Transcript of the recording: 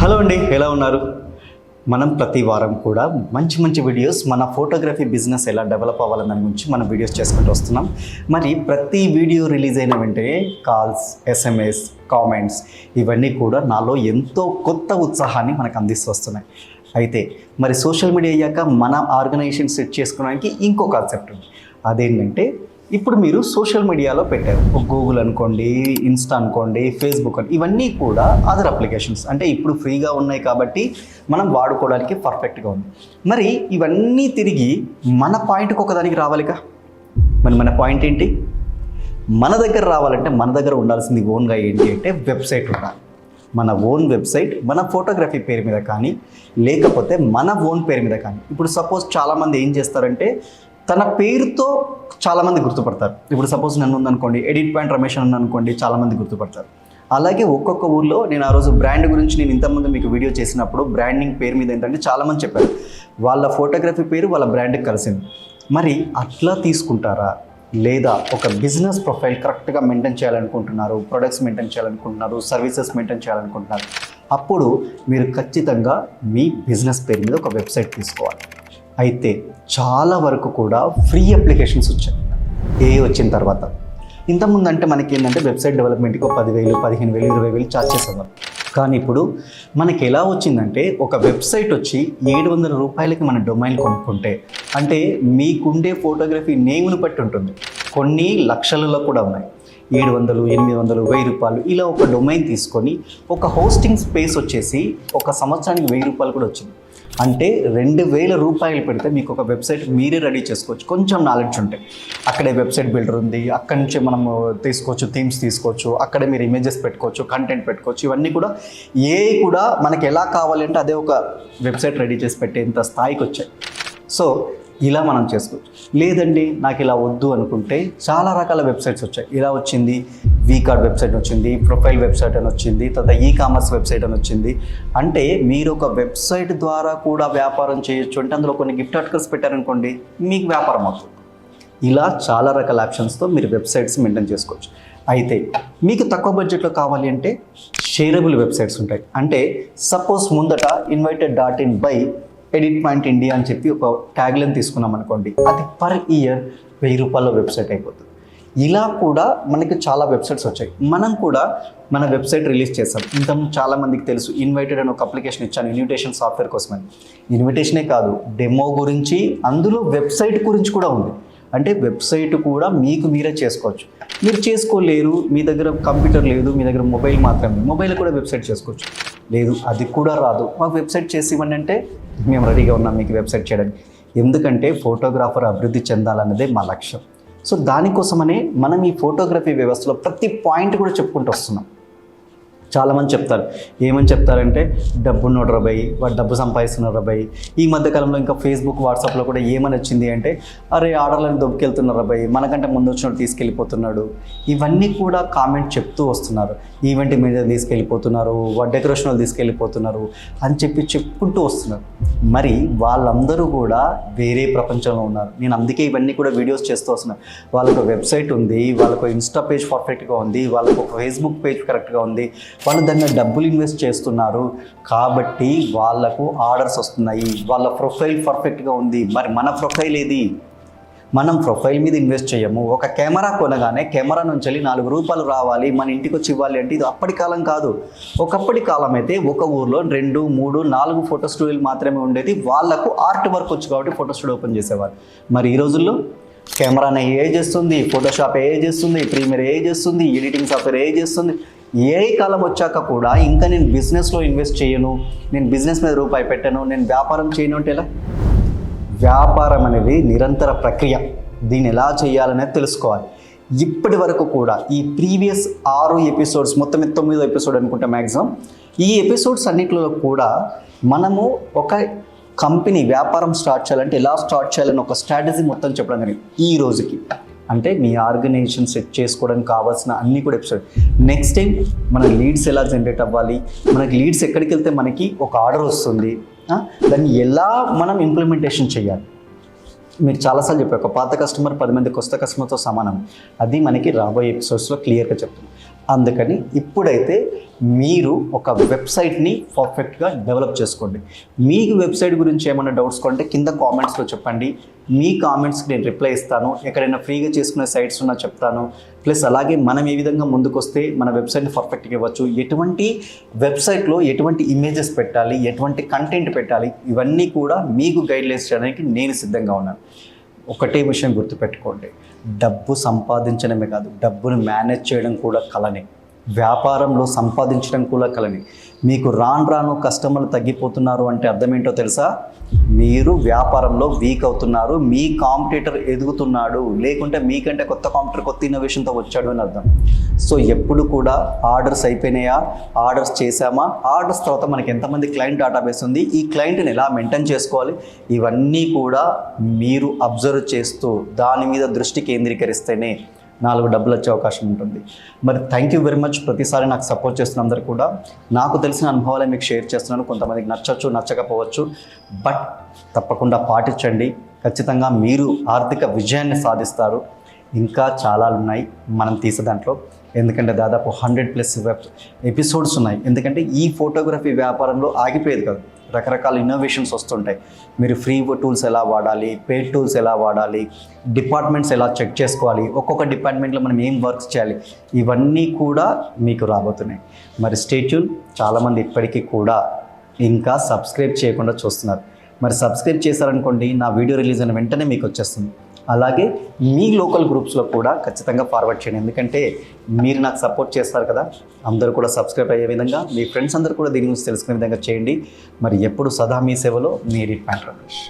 Hello అండి ఎలా ఉన్నారు? మనం ప్రతి వారం కూడా మంచి మంచి వీడియోస్ మన ఫోటోగ్రఫీ బిజినెస్ ఎలా డెవలప్ అవ్వాలని దాని గురించి మనం వీడియోస్ చేసుకుంటూ వస్తున్నాం. మరి ప్రతి వీడియో రిలీజ్ అయిన వెంటనే కాల్స్ ఎస్ఎంఎస్ కామెంట్స్ ఇవన్నీ కూడా నాలో ఎంతో కొత్త ఉత్సాహాన్ని మనకు అందిస్తూ వస్తున్నాయి. అయితే మరి సోషల్ మీడియా అయ్యాక మన ఆర్గనైజేషన్ సెట్ చేసుకోవడానికి ఇంకో కాన్సెప్ట్ ఉంది. అదేంటంటే ఇప్పుడు మీరు సోషల్ మీడియాలో పెట్టారు. గూగుల్ అనుకోండి ఇన్స్టా అనుకోండి ఫేస్బుక్ అని ఇవన్నీ కూడా అదర్ అప్లికేషన్స్ అంటే ఇప్పుడు ఫ్రీగా ఉన్నాయి కాబట్టి మనం వాడుకోవడానికి పర్ఫెక్ట్గా ఉంది. మరి ఇవన్నీ తిరిగి మన పాయింట్కి ఒకదానికి రావాలిగా మరి మన పాయింట్ ఏంటి? మన దగ్గర రావాలంటే మన దగ్గర ఉండాల్సింది ఓన్గా ఏంటి అంటే వెబ్సైట్ ఉండాలి. మన ఓన్ వెబ్సైట్ మన ఫోటోగ్రఫీ పేరు మీద కానీ లేకపోతే మన ఓన్ పేరు మీద కానీ. ఇప్పుడు సపోజ్ చాలామంది ఏం చేస్తారంటే తన పేరుతో చాలామంది గుర్తుపడతారు. ఇప్పుడు సపోజ్ నన్ను ఉందనుకోండి ఎడిట్ పాయింట్ రమేష్ అని అనుకోండి చాలామంది గుర్తుపడతారు. అలాగే ఒక్కొక్క ఊర్లో నేను ఆ రోజు బ్రాండ్ గురించి నేను ఇంతకుముందు మీకు వీడియో చేసినప్పుడు బ్రాండింగ్ పేరు మీద ఏంటంటే చాలామంది చెప్పారు. వాళ్ళ ఫోటోగ్రఫీ పేరు వాళ్ళ బ్రాండ్కి కలిసింది. మరి అట్లా తీసుకుంటారా? లేదా ఒక బిజినెస్ ప్రొఫైల్ కరెక్ట్గా మెయింటైన్ చేయాలనుకుంటున్నారు ప్రొడక్ట్స్ మెయింటైన్ చేయాలనుకుంటున్నారు సర్వీసెస్ మెయింటైన్ చేయాలనుకుంటున్నారు. అప్పుడు మీరు ఖచ్చితంగా మీ బిజినెస్ పేరు మీద ఒక వెబ్సైట్ తీసుకోవాలి. అయితే చాలా వరకు కూడా ఫ్రీ అప్లికేషన్స్ వచ్చాయి. ఏ వచ్చిన తర్వాత. ఇంతకుముందు అంటే మనకి ఏంటంటే వెబ్సైట్ డెవలప్మెంట్కి ఒక పదివేలు పదిహేను వేలు ఇరవై వేలు ఛార్జ్ చేసేవారు కానీ ఇప్పుడు మనకి ఎలా వచ్చిందంటే ఒక వెబ్సైట్ వచ్చి ఏడు వందల రూపాయలకి మన డొమైన్ కొనుక్కుంటే అంటే మీకుండే ఫోటోగ్రఫీ నేమ్ను బట్టి ఉంటుంది. కొన్ని లక్షలలో కూడా ఉన్నాయి. ఏడు వందలు ఎనిమిది వందలు వెయ్యి రూపాయలు ఇలా ఒక డొమైన్ తీసుకొని ఒక హోస్టింగ్ స్పేస్ వచ్చేసి ఒక సంవత్సరానికి వెయ్యి రూపాయలు కూడా వచ్చింది. అంటే రెండు వేల రూపాయలు పెడితే మీకు ఒక వెబ్సైట్ మీరే రెడీ చేసుకోవచ్చు. కొంచెం నాలెడ్జ్ ఉంటే. అక్కడే వెబ్సైట్ బిల్డర్ ఉంది. అక్కడి నుంచి మనం తీసుకోవచ్చు థీమ్స్ తీసుకోవచ్చు. అక్కడే మీరు ఇమేజెస్ పెట్టుకోవచ్చు కంటెంట్ పెట్టుకోవచ్చు. ఇవన్నీ కూడా ఏ కూడా మనకి ఎలా కావాలి అంటే అదే ఒక వెబ్సైట్ రెడీ చేసి పెట్టేంత స్థాయికి వచ్చాయి. సో ఇలా మనం చేసుకోవచ్చు. లేదండి నాకు ఇలా వద్దు అనుకుంటే చాలా రకాల వెబ్సైట్స్ వచ్చాయి. ఇలా వచ్చింది వీ కార్డ్ వెబ్సైట్ వచ్చింది ప్రొఫైల్ వెబ్సైట్ అని వచ్చింది తర్వాత ఈ కామర్స్ వెబ్సైట్ అని వచ్చింది అంటే మీరు ఒక వెబ్సైట్ ద్వారా కూడా వ్యాపారం చేయొచ్చు. అంటే అందులో కొన్ని గిఫ్ట్ ఆర్టికల్స్ పెట్టారనుకోండి మీకు వ్యాపారం అవుతుంది. ఇలా చాలా రకాల ఆప్షన్స్తో మీరు వెబ్సైట్స్ మెయింటైన్ చేసుకోవచ్చు. అయితే మీకు తక్కువ బడ్జెట్లో కావాలి అంటే షేరబుల్ వెబ్సైట్స్ ఉంటాయి. అంటే సపోజ్ ముందట invited dot in by edit point India అని చెప్పి ఒక ట్యాగ్లైన్ తీసుకున్నాం అనుకోండి అది పర్ ఇయర్ వెయ్యి రూపాయల వెబ్సైట్ అయిపోతుంది. ఇలా కూడా మనకి చాలా వెబ్సైట్స్ వచ్చాయి. మనం కూడా మన వెబ్సైట్ రిలీజ్ చేస్తాం ఇంత చాలా మందికి తెలుసు ఇన్వైటెడ్ అని ఒక అప్లికేషన్ ఇచ్చాను ఇన్విటేషన్ సాఫ్ట్వేర్ కోసమని. ఇన్విటేషనే కాదు డెమో గురించి అందులో వెబ్సైట్ గురించి కూడా ఉంది. అంటే వెబ్సైట్ కూడా మీకు మీరే చేసుకోవచ్చు. మీరు చేసుకోలేరు మీ దగ్గర కంప్యూటర్ లేదు మీ దగ్గర మొబైల్ మాత్రమే మొబైల్ కూడా వెబ్సైట్ చేసుకోవచ్చు. లేదు అది కూడా రాదు. మాకు వెబ్సైట్ చేసి ఇవ్వండి అంటే మేము రెడీగా ఉన్నాం మీకు వెబ్సైట్ చేయడానికి. ఎందుకంటే ఫోటోగ్రాఫర్ అభివృద్ధి చెందాలన్నదే మా లక్ష్యం. సో దానికోసమనే మనం ఈ ఫోటోగ్రఫీ వ్యవస్థలో ప్రతి పాయింట్ కూడా చెప్పుకుంటూ వస్తున్నాం. చాలామంది చెప్తారు. ఏమని చెప్తారంటే డబ్బు ఉన్నోడు వాడు డబ్బు సంపాదిస్తున్నారు రబాయి ఈ మధ్యకాలంలో ఇంకా ఫేస్బుక్ వాట్సాప్లో కూడా ఏమని వచ్చింది అంటే అరే ఆర్డర్లను దొబ్బుకెళ్తున్నారు రబాయి మనకంటే ముందు వచ్చినోడు తీసుకెళ్ళిపోతున్నాడు. ఇవన్నీ కూడా కామెంట్ చెప్తూ వస్తున్నారు. ఈవెంట్ మీద తీసుకెళ్ళిపోతున్నారు వాడు డెకరేషన్ వాళ్ళు తీసుకెళ్ళిపోతున్నారు అని చెప్పి చెప్పుకుంటూ వస్తున్నారు. మరి వాళ్ళందరూ కూడా వేరే ప్రపంచంలో ఉన్నారు. నేను అందుకే ఇవన్నీ కూడా వీడియోస్ చేస్తూ వస్తున్నాను వాళ్ళకు వెబ్సైట్ ఉంది వాళ్ళకు ఇన్స్టా పేజ్ పర్ఫెక్ట్గా ఉంది వాళ్ళకు ఫేస్బుక్ పేజ్ కరెక్ట్గా ఉంది వాళ్ళు దగ్గర డబ్బులు ఇన్వెస్ట్ చేస్తున్నారు కాబట్టి వాళ్ళకు ఆర్డర్స్ వస్తున్నాయి. వాళ్ళ ప్రొఫైల్ పర్ఫెక్ట్గా ఉంది. మరి మన ప్రొఫైల్ ఏది? మనం ప్రొఫైల్ మీద ఇన్వెస్ట్ చేయము. ఒక కెమెరా కొనగానే కెమెరా నుంచి వెళ్ళి నాలుగు రూపాయలు రావాలి. మన ఇంటికి వచ్చి ఇవ్వాలి అంటే ఇది అప్పటి కాలం కాదు. ఒకప్పటి కాలం అయితే ఒక ఊర్లో రెండు మూడు నాలుగు ఫోటో స్టూడియోలు మాత్రమే ఉండేది. వాళ్ళకు ఆర్ట్ వర్క్ వచ్చు కాబట్టి ఫోటో స్టూడియో ఓపెన్ చేసేవారు. మరి ఈ రోజుల్లో కెమెరానే ఏ చేస్తుంది ఫోటోషాప్ ఏ చేస్తుంది ప్రీమియర్ ఏ చేస్తుంది ఎడిటింగ్ సాఫ్ట్వేర్ ఏ చేస్తుంది. ఏ కాలం వచ్చాక కూడా ఇంకా నేను బిజినెస్లో ఇన్వెస్ట్ చేయను నేను బిజినెస్ మీద రూపాయి పెట్టను నేను వ్యాపారం చేయను అంటే ఎలా? వ్యాపారం అనేది నిరంతర ప్రక్రియ. దీన్ని ఎలా చేయాలనేది తెలుసుకోవాలి. ఇప్పటి వరకు కూడా ఈ ప్రీవియస్ ఆరు ఎపిసోడ్స్ మొత్తం తొమ్మిదో ఎపిసోడ్ అనుకుంటా మ్యాక్సిమం ఈ ఎపిసోడ్స్ అన్నిటిలో కూడా మనము ఒక కంపెనీ వ్యాపారం స్టార్ట్ చేయాలంటే ఎలా స్టార్ట్ చేయాలని ఒక స్ట్రాటజీ మొత్తం చెప్పడం జరిగింది. ఈ రోజుకి. అంటే మీ ఆర్గనైజేషన్ సెట్ చేసుకోవడానికి కావాల్సిన అన్ని కూడా ఎపిసోడ్ నెక్స్ట్ టైం మన లీడ్స్ ఎలా జనరేట్ అవ్వాలి? మనకి లీడ్స్ ఎక్కడికి వెళ్తే మనకి ఒక ఆర్డర్ వస్తుంది? దాన్ని ఎలా మనం ఇంప్లిమెంటేషన్ చేయాలి? మీరు చాలాసార్లు చెప్పారు ఒక పాత కస్టమర్ పది మంది కొత్త కస్టమర్తో సమానం. అది మనకి రాబోయే ఎపిసోడ్స్లో క్లియర్గా చెప్తుంది. అందుకని ఇప్పుడైతే మీరు ఒక వెబ్సైట్ని పర్ఫెక్ట్గా డెవలప్ చేసుకోండి. మీకు వెబ్సైట్ గురించి ఏమైనా డౌట్స్ కొంటే కింద కామెంట్స్లో చెప్పండి. మీ కామెంట్స్కి నేను రిప్లై ఇస్తాను. ఎక్కడైనా ఫ్రీగా చేసుకునే సైట్స్ ఉన్నా చెప్తాను. ప్లస్ అలాగే మనం ఏ విధంగా ముందుకొస్తే మన వెబ్సైట్ని పర్ఫెక్ట్గా ఇవ్వచ్చు. ఎటువంటి వెబ్సైట్లో ఎటువంటి ఇమేజెస్ పెట్టాలి? ఎటువంటి కంటెంట్ పెట్టాలి? ఇవన్నీ కూడా మీకు గైడ్లైన్స్ చేయడానికి నేను సిద్ధంగా ఉన్నాను. ఒకటే విషయం గుర్తుపెట్టుకోండి. డబ్బు సంపాదించడమే కాదు డబ్బును మేనేజ్ చేయడం కూడా కళనే వ్యాపారంలో సంపాదించడం కూడా కలని. మీకు రాను రాను కస్టమర్లు తగ్గిపోతున్నారు అంటే అర్థం ఏంటో తెలుసా? మీరు వ్యాపారంలో వీక్ అవుతున్నారు మీ కాంపిటేటర్ ఎదుగుతున్నాడు లేకుంటే మీకంటే కొత్త కాంపిటేటర్ కొత్త ఇన్నోవేషన్తో వచ్చాడు అని అర్థం. సో ఎప్పుడు కూడా ఆర్డర్స్ అయిపోయినాయా? ఆర్డర్స్ చేశామా? ఆర్డర్స్ తర్వాత మనకి ఎంతమంది క్లయింట్ డేటాబేస్ ఉంది? ఈ క్లయింట్ని ఎలా మెయింటైన్ చేసుకోవాలి? ఇవన్నీ కూడా మీరు అబ్జర్వ్ చేస్తూ దాని మీద దృష్టి కేంద్రీకరిస్తేనే నాలుగు డబ్బులు వచ్చే అవకాశం ఉంటుంది. మరి థ్యాంక్ యూ వెరీ మచ్ ప్రతిసారి నాకు సపోర్ట్ చేస్తున్న అందరు కూడా నాకు తెలిసిన అనుభవాలే మీకు షేర్ చేస్తున్నాను. కొంతమందికి నచ్చచ్చు నచ్చకపోవచ్చు. బట్ తప్పకుండా పాటించండి. ఖచ్చితంగా మీరు ఆర్థిక విజయాన్ని సాధిస్తారు. ఇంకా చాలా ఉన్నాయి. మనం తీసే దాంట్లో ఎందుకంటే దాదాపు హండ్రెడ్ ప్లస్ వెబ్ ఎపిసోడ్స్ ఉన్నాయి. ఎందుకంటే ఈ ఫోటోగ్రఫీ వ్యాపారంలో ఆగిపోయేది కాదు. రకరకాల ఇన్నోవేషన్స్ వస్తుంటాయి. మీరు ఫ్రీ టూల్స్ ఎలా వాడాలి పేడ్ టూల్స్ ఎలా వాడాలి డిపార్ట్మెంట్స్ ఎలా చెక్ చేసుకోవాలి ఒక్కొక్క డిపార్ట్మెంట్లో మనం ఏం వర్క్స్ చేయాలి ఇవన్నీ కూడా మీకు రాబోతున్నాయి. మరి స్టేట్యూన్ చాలామంది ఇప్పటికీ కూడా ఇంకా సబ్స్క్రైబ్ చేయకుండా చూస్తున్నారు. మరి సబ్స్క్రైబ్ చేశారనుకోండి నా వీడియో రిలీజ్ అయిన వెంటనే మీకు వచ్చేస్తుంది. అలాగే మీ లోకల్ గ్రూప్స్లో కూడా ఖచ్చితంగా ఫార్వర్డ్ చేయండి. ఎందుకంటే మీరు నాకు సపోర్ట్ చేస్తారు కదా అందరూ కూడా సబ్స్క్రైబ్ అయ్యే విధంగా మీ ఫ్రెండ్స్ అందరూ కూడా దీని గురించి తెలుసుకునే విధంగా చేయండి. మరి ఎప్పుడు సదా మీ సేవలో మీ రిట్ రమేష్